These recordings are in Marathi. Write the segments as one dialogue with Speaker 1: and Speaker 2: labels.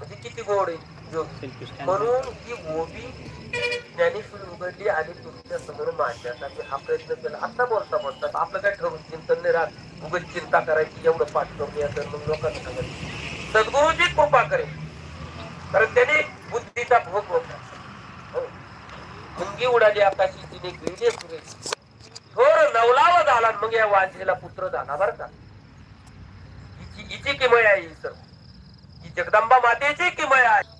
Speaker 1: म्हणजे किती गोड आहे? म्हणून ही गोबी ज्ञानेश्वरी उघडली आणि तुमच्यासमोर मांडण्यासाठी हा प्रयत्न केला. आता बोलता बोलता आपलं काय ठरवून चिंतन नाही राहत. उघड चिंता करायची एवढं पाठ करून या तर मग लोकांना सांगायचं सद्गुरूची कृपा करेल. कारण त्याने बुद्धीचा भोग होता. मुंगी उडाली आकाशी तिने गिळले पुरे थोर नवलावा झाला मग या वांझेला पुत्र झाला बर का. हिची हिची किमय आहे ही सर ही जगदंबा मातेची किमय आहे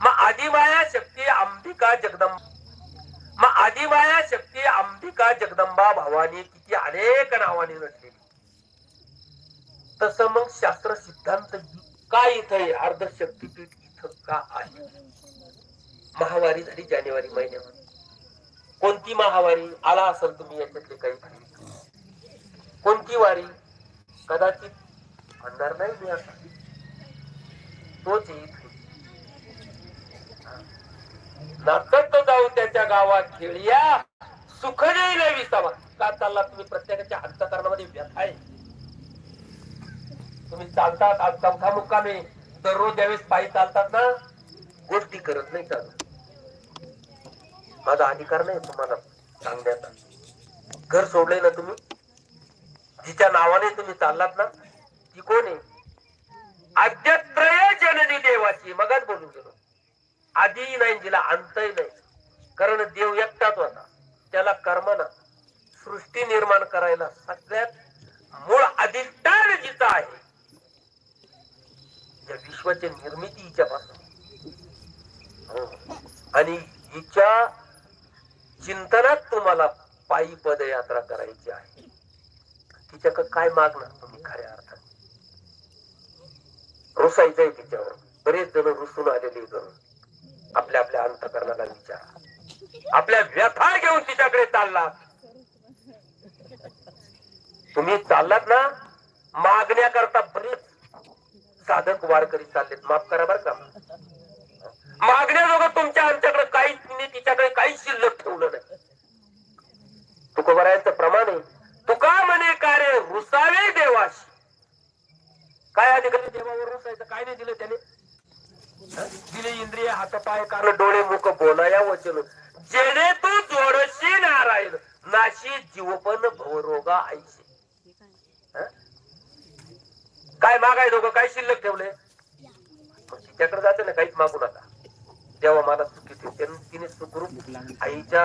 Speaker 1: मग आदिमाया शक्ती अंबिका जगदंबा. मग आदिमाया शक्ती अंबिका जगदंबा भवानी किती अनेक नावाने नटलेली तस मग शास्त्र सिद्धांत का इथं आहे अर्ध शक्तीपीठ इथं का आहे? महावारी झाली जानेवारी महिन्यामध्ये. कोणती महावारी? आला असेल तुम्ही याच्यातले काही कोणती वारी? कदाचित म्हणणार नाही मी असं तोच येईल नाचत जाऊ त्याच्या गावात खेळया. सुख देईल विसावा. का चालला तुम्ही प्रत्येकाच्या अंतकरणामध्ये व्यथा आहे? तुम्ही चालतात आज चौथा मुक्कामी. दररोज यावेळेस पायी चालतात ना गोष्टी करत नाही चालत. माझा अधिकार नाही तुम्हाला सांगण्याचा. घर सोडले ना तुम्ही? जिच्या नावाने तुम्ही चाललात ना ती कोण आहे? आद्यत्रय जननी देवाची. मगच बोलून गेलो. आधी नाही जिला अंतही नाही. कारण देव एकटाच होता. त्याला कर्मना सृष्टी निर्माण करायला सगळ्यात मूळ अधिष्ठान जिचा आहे या विश्वाची निर्मिती हिच्यापासून हो. आणि हिच्या चिंतनात तुम्हाला पायी पदयात्रा करायची आहे. तिच्याकडे काय मागणार तुम्ही खऱ्या रुसायचंय तिच्यावर. बरेच जण रुसून आलेले करून आपल्या आपल्या अंतकरणाला विचार. आपल्या व्यथा घेऊन तिच्याकडे चाललात तुम्ही चाललात ना? मागण्याकरता बरेच साधक वारकरी चाललेत. माफ करा बर का. मागण्याजोगं तुमच्या आमच्याकडे काहीच मी तिच्याकडे काहीच शिल्लक ठेवलं नाही. तुकोबरायचं प्रमाण आहे. तुका म्हणे कार्य रुसावे देवाशी. काय अधिकारी देवावर रुसायचं? काय नाही दिलं त्याने? दिले इंद्रिय हातपाय कान डोळे मुख बोलाया वचन. जेणे तू जोडशी नारायण. नाशी जीवपन भवरोगा आईशी. काय मागाय दोघं? काय शिल्लक ठेवले त्याकडे जाते ना काहीच मागू नका. तेव्हा मला सुखी ठेव तिने सुखरूप आईच्या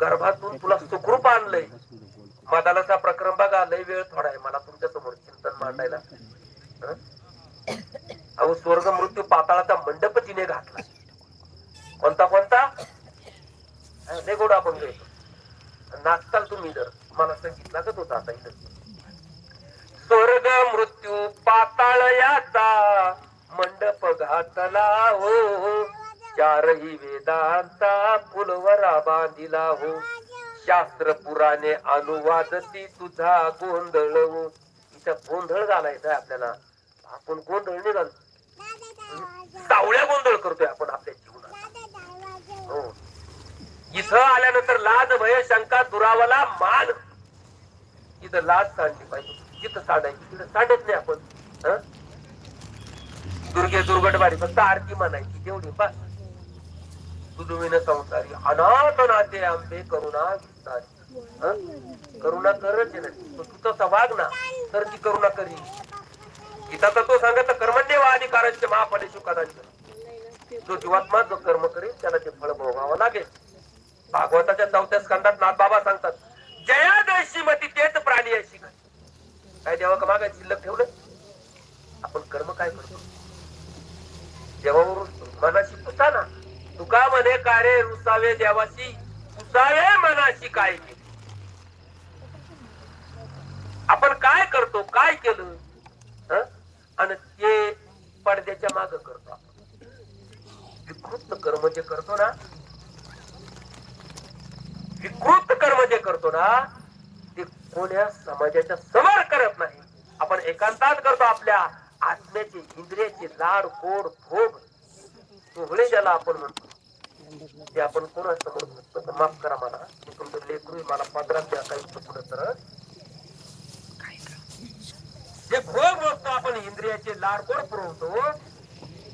Speaker 1: गर्भातून तुला सुखरूप आणलंय. मदालाचा प्रक्रम बघा लय वेळ थोडा आहे. मला तुमच्यासमोर चिंतन मांडायला अहो स्वर्ग मृत्यू पाताळाचा मंडप तिने घातला. कोणता कोणता? हं, लय गोड आपण घेतो. नाचताल तुम्ही जर. मला सांगितला का होता आता इथं. स्वर्ग मृत्यू पाताळ याचा मंडप घातला हो. चारही वेदांचा फुलवरा बांधिला हो. शास्त्र पुराणे अनुवादती तुझा गोंधळ हो. इथं गोंधळ घालायचा आपल्याला. आपण गोंधळ नाही घालतो सावळ्या गोंधळ करतोय आपण आपल्या जीवनात. हो. इथं आल्यानंतर लाज भय शंका दुरावला मान. इथं लाज सांडली पाहिजे. जिथं सांडायची तिथं सांडत नाही आपण. हं? दुर्गे दुर्गटवारी फक्त आरती म्हणायची तेवढी बस. तुझुविन संसारी अनाथ नाते आंबे करुणा विस्तारी? करुणा करत आहे ना. तू वाग ना तर ती करुणा करी गीता तर तो सांगत कर्मण्य वा अधिकारांचे महाफले सुखादांचे जो जीवात्मा जो कर्म करेल त्याला ते फळ भोगावं लागेल. भागवताच्या चौथ्या स्कंदात नाथ बाबा सांगतात जया देशी मती तेच प्राणी अशी काय देवा का मागाय शिल्लक ठेवलं आपण कर्म काय करतो? देवावरून मनाशी पुसा ना. तुका म्हणे कार्य रुसावे देवाशी पुसावे मनाशी काय आपण काय करतो काय केलं? आणि ते पडद्याच्या माग करतो आपण. विकृत कर्म जे करतो ना विकृत कर्म जे करतो ना ते कोण्या समाजाच्या समोर करत नाही. आपण एकांतात करतो आपल्या आत्म्याचे इंद्रियाचे लाड गोड भोग. सोहळे ज्याला आपण म्हणतो ते आपण कोणासमोर माफ करा मला. मी तुमचं लेकरू मला पदरात द्या काही चुकलं तर. जे भोग बघतो आपण इंद्रियाचे लाडकोड पुरवतो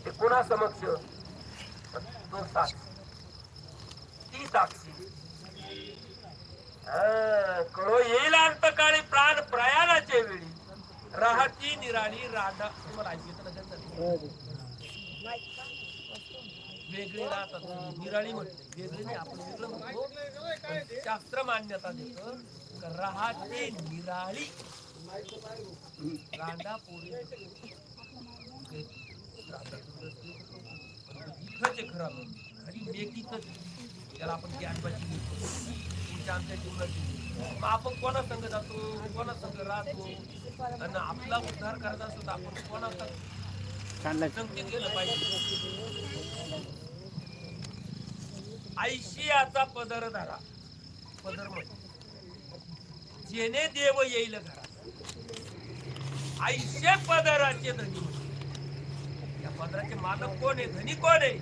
Speaker 1: ते कुणा समक्ष तो साक्षी. ती साक्षी. कळो येईल अंतकाळी प्राण प्रयाणाचे वेळी. राहती निराळी राधा तुम्हाला ऐकू वेगळे राहतात. निराळी म्हटले वेगळे नाही आपण वेगळं म्हणतो. शास्त्र मान्यता देत. राहते निराळी रांडा पोरी. इथंच आहे खरं आपण. खरी मेक इथंच आहे. त्याला आपण ज्ञानबाजी म्हणतो तुमच्या आमच्या जीवनाची मग आपण कोणा संग जातो? कोणा संग राहतो? आणि आपला उद्धार करायचा असतो तर आपण कोणाचा संकेत केलं पाहिजे? ऐशियाचा पदर धरा. पदर म्हणतो जेने देव येईल घरा. ऐशे पदराचे धनी या पदराचे मालक कोण आहे? धनी कोण आहे?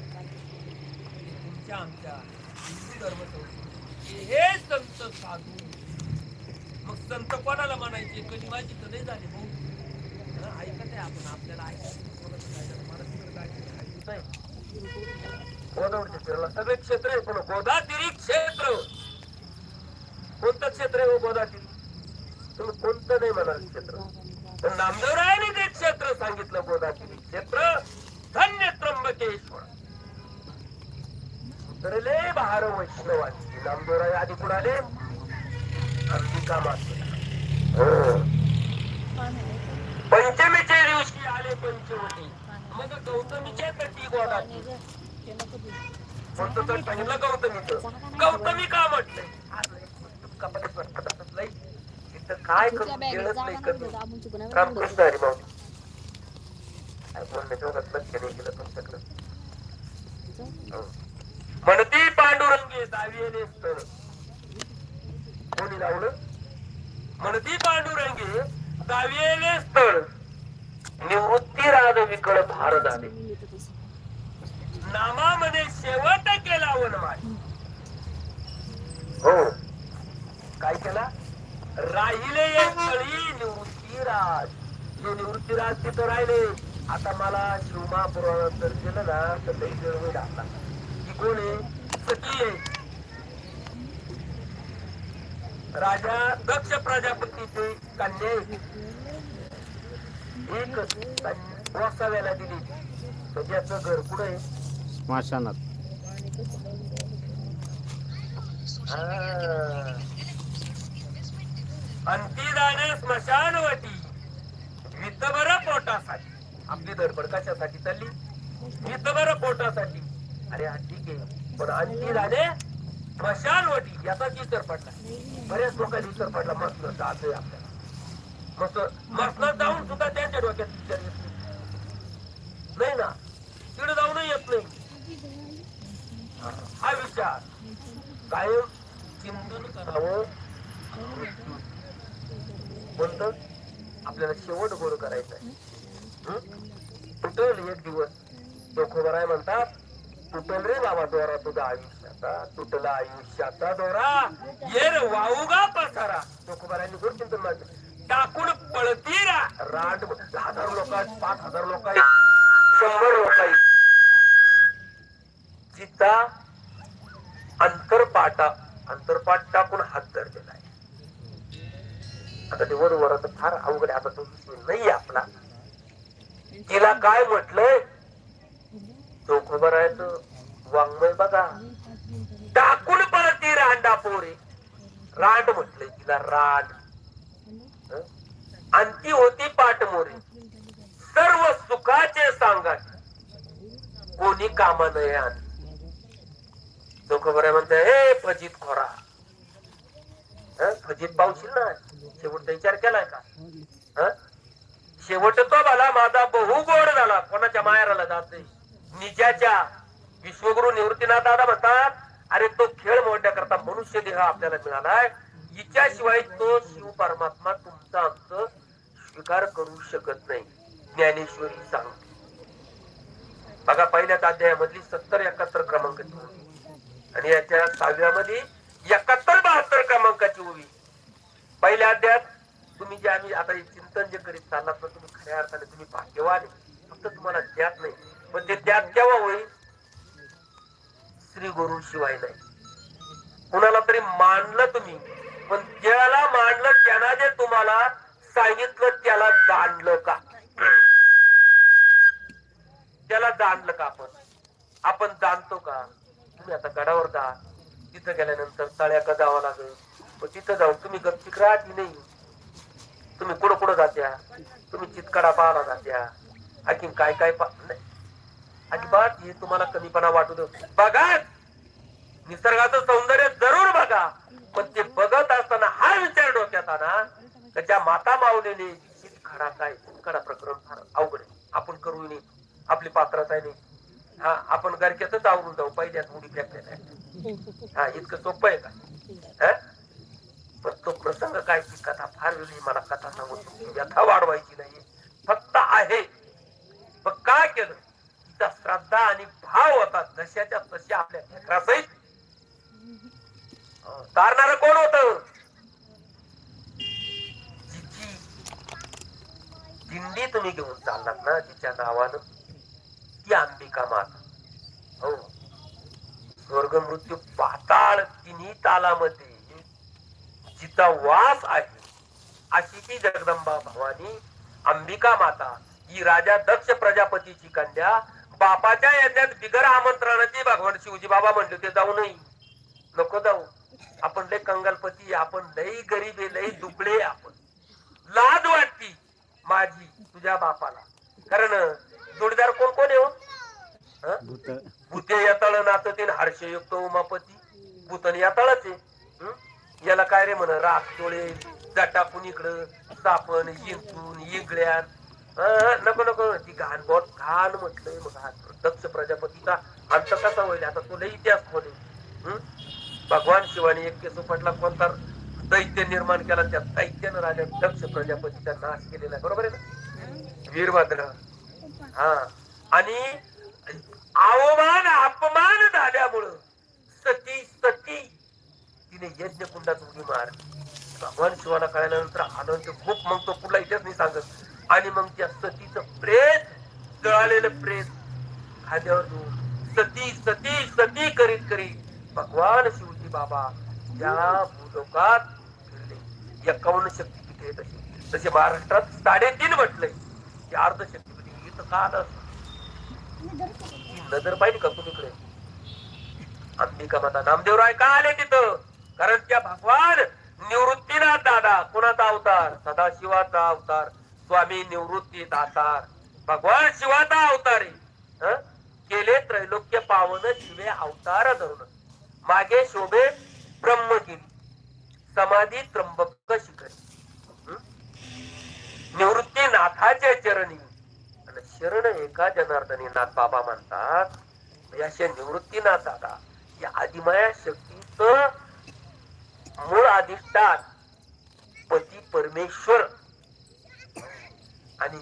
Speaker 1: तुमच्या आमच्या हिंदू धर्म हे संत साधू. मग संत कोणाला म्हणायचे? कधी माझी तर नाही झाली भाऊ. ऐकत आहे आपण आपल्याला ऐकायचं काय ऐकत सगळे क्षेत्र आहे पण गोदातिरी क्षेत्र. कोणतं क्षेत्र आहे हो तुम्ही कोणतं नाही म्हणाल क्षेत्र? पण नामदेवरायाने ते क्षेत्र सांगितलं गोदातीरी क्षेत्र धन्य त्र्यंबकेश्वर. उतरले भार वैष्णवाची. नामदेवराय आधी कुणाले? अंबिका माते हो. पंचमीच्या दिवशी आले पंचवटी. मग गौतमीच्या तटी गोदाती. कोणतं तर सांगितलं गौतमीचं. गौतमी का म्हटलंय काय करू? नाही बोलण्याच्या वरात लक्ष नाही. म्हणती पांडुरंगे स्थळ कोणी लावलं? म्हणती पांडुरंगे दावियेने स्थळ निवृत्ती राज विकळ भार झाले नामामध्ये शेवट केला वनवास हो. काय केला? राहिले एक कळी निवृत्तीराज जे निवृत्तीराज तिथं राहिले. आता मला शिवमा पुराण जर केलं ना तर लई वेळ होईल आता. ही कोण आहे? आहे. राजा दक्ष प्रजापतीचे कन्या. एक वसाव्याला दिली. तर ज्याचं घर कुठं आहे?
Speaker 2: स्मशानात
Speaker 1: अंतिदाने स्मशानवटी वितभर पोटासाठी. आपली धडपड कशासाठी चालली? वितभर पोटासाठी. अरे हा ठीक आहे. पण अंतिदाने स्मशानवटी याचा विचार पडला. बऱ्याच लोकांनी विचार पडला मस्त जातोय आपल्याला. मस्त मस्त जाऊन सुद्धा त्यांच्या डोक्यात विचार येत नाही. नाही ना? तिकडे जाऊनही येत नाही. हा विचार. कायम चिंतन करावं. कोणतं आपल्याला शेवट गोड करायचं आहे. तुटल एक दिवस. डोकोबराय म्हणतात तुटल रे बाबा दोरा तुझा आयुष्याचा तुटला आयुष्याचा दोरा. ये वाऊगा पसारा. डोकोबरायांनी गोड चिंतन मांडलं टाकून पळती रा राट हजार लोक आहेत पाच हजार लोक आहेत शंभर लोक आहेत. जिता अंतरपाटा अंतरपाट टाकून हात धरलेला आहे. आता ते वर आता फार अवघड आता तो नाही आपला. तिला काय म्हटलंय? चौकोबरायचं वाङ्मय बघा. टाकून ती रांडा पोरी. रांड म्हटलंय तिला रांड. आणि ती होती पाटमोरे. सर्व सुखाचे सांगा कोणी कामा नये आणि चौकोबराय म्हणते हे फजित खोरा. फजित म्हणजे पावशील ना? शेवटचा विचार केलाय का? शेवट तो भला माझा बहु गोड झाला. कोणाच्या मायाला जात निजाच्या. विश्वगुरु निवृत्तीनाथ दादा म्हणतात अरे तो खेळ मोडण्याकरता मनुष्य देह आपल्याला मिळालाय. हिच्याशिवाय तो शिव परमात्मा तुमचा आमचं स्वीकार करू शकत नाही. ज्ञानेश्वरी सांगते. बघा पहिल्याच अध्यायामधली सत्तर एकाहत्तर क्रमांक आणि याच्या सहाव्यामध्ये एकाहत्तर बहात्तर क्रमांकाची ओवी पहिल्या अध्यात तुम्ही जे आम्ही आता चिंतन जे करीत चाललात ना तुम्ही खऱ्या अर्थाने तुम्ही भाग्यवान फक्त तुम्हाला ज्ञात नाही. पण ते त्यात केव्हा होईल? श्री गुरु शिवाय नाही. कुणाला तरी मानलं तुम्ही पण ज्याला मानलं त्यांना जे तुम्हाला सांगितलं त्याला जाणलं का? त्याला जाणलं का आपण? आपण जाणतो का? तुम्ही आता गडावर जा. तिथं गेल्यानंतर तळ्याकडे जावं लागेल. मग तिथं जाऊन तुम्ही गपचिक राहती नाही तुम्ही कुठं कुठं जात्या? तुम्ही चितकडा पाहायला जात्या. आणखीन काय काय नाही. अजिबात हे तुम्हाला कमीपणा वाटू दे बघा! निसर्गाचं सौंदर्य जरूर बघा. पण ते बघत असताना हा विचार डोक्यात आणा त्याच्या माता मावलेने खडा काय खडा प्रकरण फार अवघड आहे. आपण करू नये. आपली पात्रता नाही हा आपण गरक्यातच आवरून जाऊ. पहिल्यात उडी फेकल्या हा इतकं सोपं आहे का? पण तो प्रसंग काय ती कथा फार वेगळी मला कथा सांगू तुमची व्यथा वाढवायची नाही. फक्त आहे. मग काय केलं? तिचा श्रद्धा आणि भाव होता. जशाच्या तशा आपल्या लेकरासहित तारणार कोण होत? जिची दिंडी तुम्ही घेऊन चाललात ना तिच्या नावानं? ती अंबिका माता. हो. स्वर्ग मृत्यू पाताळ तिन्ही तालामध्ये जिचा वास आहे अशी ती जगदंबा भवानी अंबिका माता ही राजा दक्ष प्रजापतीची कन्या बापाच्या याच्यात बिगर आमंत्रणाची भगवान शिवजी बाबा म्हणले ते जाऊ नाही नको जाऊ आपण लय कंगालपती आपण लई गरीब आहे लई दुबळे आपण. लाज वाटती माझी तुझ्या बापाला. कारण जोडीदार कोण कोण येऊन भूते यातळ नाचतील हर्षयुक्त उमापती. भूतन यातळच आहे. हं? याला काय रे म्हण राख डोळे जटा कुणीकडं सापण इंचून इगड्यान हं, नको नको. ती घाण बोट घाण म्हटलंय मग हा दक्ष प्रजापतीचा अंत कसा होईल? आता तो लई इतिहास खोले हं? भगवान शिवाने एक केस पटला कोणता दैत्य निर्माण केला? त्या दैत्यानं राजा दक्ष प्रजापतीचा नाश केलेला आहे. बरोबर आहे ना? वीरभद्र. हा. आणि अवमान अपमान झाल्यामुळं सती सती तिने यज्ञ कुंडात उडी मार भगवान शिवाला कळल्यानंतर आनंद खूप मग तो पुढला इतिहास नाही सांगत. आणि मग त्या सतीचं प्रेत जळालेलं प्रेत खाद्यावर घेऊन सती सती सती करीत करीत भगवान शिवजी बाबा या भूलोकात फिरले. एकावन्न शक्तीपीठ आहे तशी तसे महाराष्ट्रात साडेतीन म्हटलंय. अर्ध शक्तीपीठ इथं का आलं नजर पाहिली का कुणीकडे? अंबिका माता नामदेवराय का आले तिथं? कारण त्या भगवान निवृत्तीनाथ दादा कोणाचा अवतार? सदाशिवाचा अवतार. स्वामी निवृत्ती दातार. भगवान शिवाचा अवतार केले त्रैलोक्य पावन शिवे अवतार धरून. मागे शोभे ब्रह्मगिरी. समाधी त्र्यंबक शिखरी. निवृत्ती नाथाच्या चरणी. शरण एका जनार्दनी नाथ बाबा म्हणतात. याशे निवृत्तीनाथ दादा या आदिमाया शक्तीच मूळ अधिष्ठान. पती परमेश्वर. आणि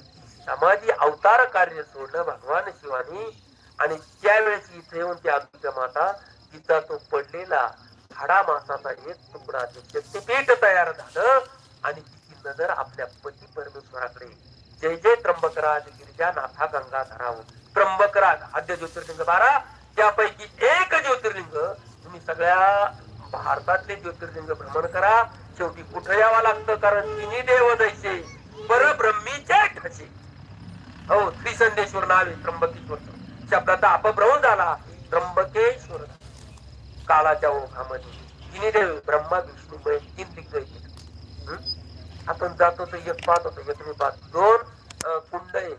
Speaker 1: समाधी अवतार कार्य सोडलं भगवान शिवानी. आणि त्यावेळेस इथे येऊन त्या अंबिका माता तिचा तो पडलेला हाडा मासाचा एक तुकडा शक्तीपीठ तयार झालं. आणि तिची नजर आपल्या पती परमेश्वराकडे जय जय त्र्यंबकराज गिरिजा नाथा गंगा धराव त्र्यंबकराज. आद्य ज्योतिर्लिंग बारा त्यापैकी एक ज्योतिर्लिंग तुम्ही सगळ्या भारतातले ज्योतिर्लिंग भ्रमण करा. शेवटी कुठं यावं लागतं? कारण तिन्ही देव दैसे परब्रह्मीचे ठसे हो त्रिसंदेश्वर नाव आहे त्र्यंबकेश्वर शब्दाचा अपभ्रमण झाला. त्र्यंबकेश्वर. काळाच्या ओघामध्ये. तिन्ही देव ब्रह्मा विष्णू महेश तीन दिग्गज आपण जातो तर एक पाहत होतो एक मी पाहत दोन कुंड आहे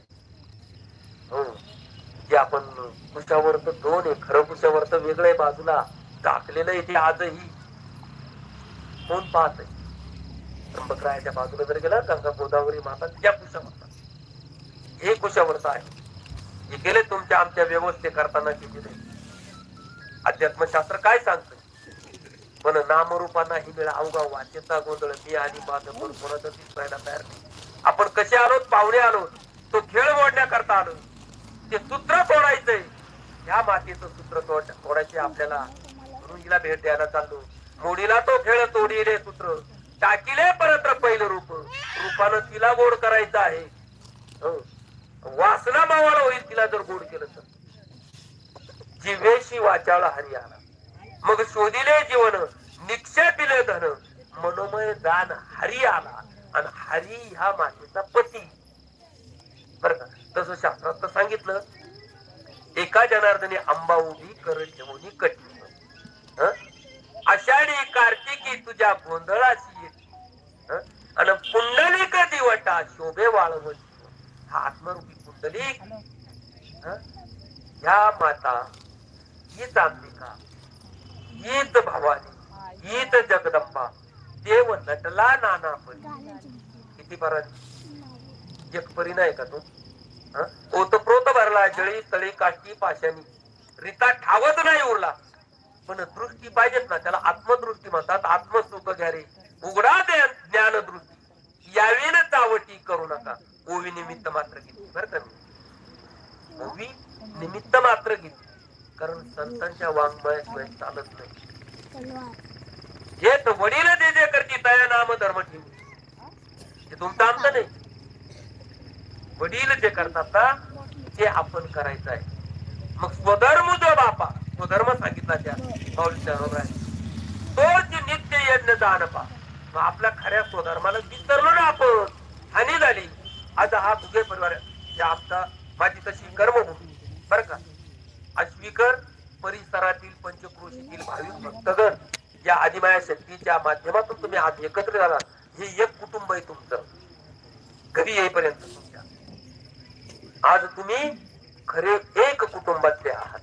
Speaker 1: हो. जे आपण कुशावर तर दोन आहे. खरं कुशावर तर वेगळं आहे बाजूला. टाकलेलं आहे ते आजही. कोण पाहत आहे? त्र्यंबकरायाच्या बाजूला जर गेला गंगा गोदावरी माता त्या कुशावर हे कुशावरचं आहे. हे गेले तुमच्या आमच्या व्यवस्थे करताना केलेले अध्यात्मशास्त्र काय सांगतं पण नामरूपांना ही वेळ अवघा वाचेचा गोंधळ मी आणि माझं पण कोणाचं दिसायला तयार नाही. आपण कसे आलोत पाहुणे आलो. तो खेळ मोडण्याकरता आलो. ते सूत्र तोडायचंय. ह्या मातीचं सूत्र तोड तोडायचे आपल्याला. गुरुजीला भेट द्यायला चाललो. मोडीला तो खेळ तोडीले सूत्र. टाकीले परत पहिलं रूप. रूपानं तिला गोड करायचं आहे. हो. वासना मावाला होईल तिला जर गोड केलं तर. जिवेशी वाचाळ हरी आला मग शोधिले जीवन निक्षेपिले धन. मनोमय दान हरी आला आणि हरी ह्या मातेचा पती. बर का? तसं शास्त्रात सांगितलं. एका जनार्दनी आंबा उभी कर ठेवून कठीण आषाढी कार्तिकी तुझ्या गोंधळाची आणि पुंडलिक दिवटा शोभे वाळवती हा आत्मरूपी पुंडलिक. ह्या माता हीच अंबिका. हीच भवानी हीच जगदंबा. देव नटला नाना परी किती पराधी एक नाही का तू? ओतप्रोत भरला जळी तळी काष्टी पाशानी रीता ठावत नाही उरला. पण दृष्टी पाहिजेत ना त्याला आत्मदृष्टी म्हणतात आत्मसुख घ्या रे उघडा दे ज्ञान दृष्टी यावी न चावटी करू नका. ओवी निमित्त मात्र घेतली बरं का ओवी निमित्त मात्र घेतली. कारण संतांच्या वाङ्मयाशिवाय चालत नाही. हे तर वडील जे जे करती तया नाम धर्म ठेवी हे तुमचं आमचं नाही. वडील जे करतात ना ते आपण करायचं आहे. मग स्वधर्म जो बापा स्वधर्म सांगितला त्या आहे तोच नित्य यज्ञ दान पा. मग आपल्या खऱ्या स्वधर्माला विसरलो ना आपण. हानी झाली. आज हा तुझे परिवार आमचा माझी तशी कर्मभूमी. बर का? अश्विकर परिसरातील पंचक्रोशीतील भाविक भक्तगण या आदिमाया शक्तीच्या माध्यमातून तुम्ही आज एकत्र झाला. हे एक कुटुंब आहे तुमचं. घरी येईपर्यंत तुमच्या. आज तुम्ही खरे एक कुटुंबातले आहात.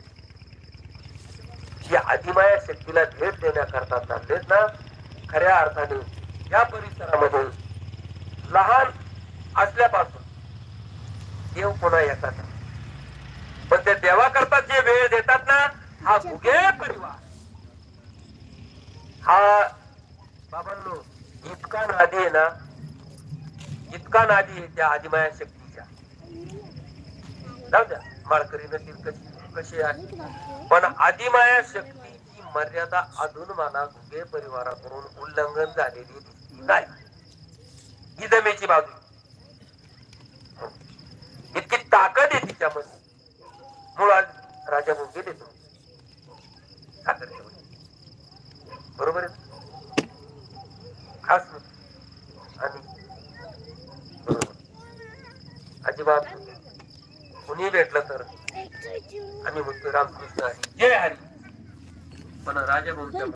Speaker 1: या आदिमाया शक्तीला भेट देण्याकरता चाललेत ना खऱ्या अर्थाने या परिसरामध्ये लहान असल्यापासून देव पुन्हा येतात. पण ते देवाकरता जे वेळ देतात ना हा भुगे परिवार. हा बाबांनो इतका नादी आहे ना इतका नादी आहे त्या आदिमाया शक्तीच्या जाऊ द्या माळकरी नशील कशी कशी आहे. पण आदिमाया शक्तीची मर्यादा अजून मला घुगे परिवाराकडून उल्लंघन झालेली दिसली नाही. ही जमेची बाजू. इतकी ताकद आहे तिच्यामध्ये. मुळात राजा भुगे देतो बरोबर आहे? खास आणि बरोबर. अजिबात कुणी भेटलं तर आम्ही म्हणतो रामकृष्ण आहे जय हरी. पण राजा